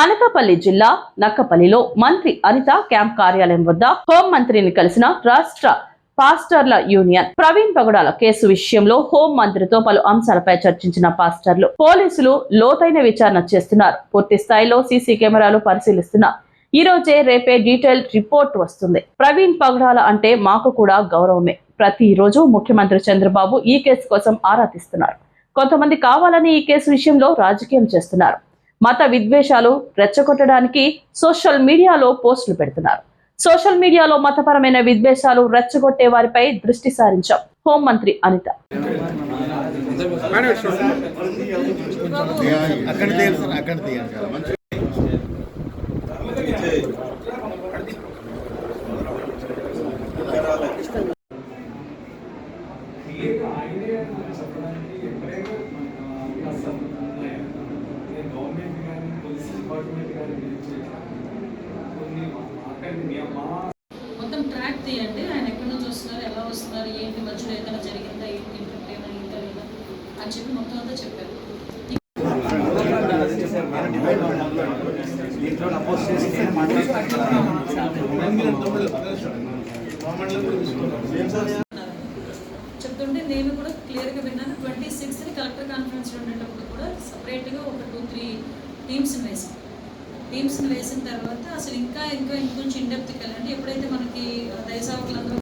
అనకాపల్లి జిల్లా నక్కపల్లిలో మంత్రి అనిత క్యాంప్ కార్యాలయం వద్ద హోం మంత్రిని కలిసిన రాష్ట్ర పాస్టర్ల యూనియన్ ప్రవీణ్ పగడాల కేసు విషయంలో హోం మంత్రితో పలు అంశాలపై చర్చించిన పాస్టర్లు పోలీసులు లోతైన విచారణ చేస్తున్నారు. పూర్తి స్థాయిలో సీసీ కెమెరాలు పరిశీలిస్తున్నారు ఈ రోజే రేపే డీటెయిల్ రిపోర్ట్ వస్తుంది. ప్రవీణ్ పగడాల అంటే మాకు కూడా గౌరవమే. ప్రతిరోజు ముఖ్యమంత్రి చంద్రబాబు ఈ కేసు కోసం ఆరా తీస్తున్నారు కొంతమంది కావాలని ఈ కేసు విషయంలో రాజకీయం చేస్తున్నారు. మత విద్వేషాలు రెచ్చగొట్టడానికి సోషల్ మీడియాలో పోస్టులు పెడుతున్నారు. సోషల్ మీడియాలో మతపరమైన విద్వేషాలు రెచ్చగొట్టే వారిపై దృష్టి సారించాం. హోంమంత్రి అనిత. అక్కడ తీయండి సార్ అక్కడ తీయండి సార్ మంచి లేదు ఆయనే చెప్పడానికి ఎక్కడైనా మనకు అవకాశాలు ఉన్నాయి నేను గవర్నమెంట్ కానీ పోలీస్ డిపార్ట్మెంట్ కొన్ని మొత్తం ట్రాక్ తీయండి. ఆయన ఎక్కడి నుంచి వస్తున్నారు ఎలా వస్తున్నారు ఏంటి మధ్యలో ఏదైనా జరిగిందా ఏంటి ఇంటర్వ్యూ ఏమైనా అయిందా లేదా అని చెప్పి మొత్తం అంతా చెప్పారు. చెప్తుంటే నేను కూడా క్లియర్గా విన్నాను. ట్వంటీ సిక్స్త్ కలెక్టర్ కాన్ఫరెన్స్లో ఉండేటప్పుడు టీమ్స్ని వేసాం. టీమ్స్ని వేసిన తర్వాత అసలు ఇంకా ఇంకా ఇంకొంచెం ఇండెప్త్కి వెళ్ళండి. ఎప్పుడైతే మనకి దయసావకులందరూ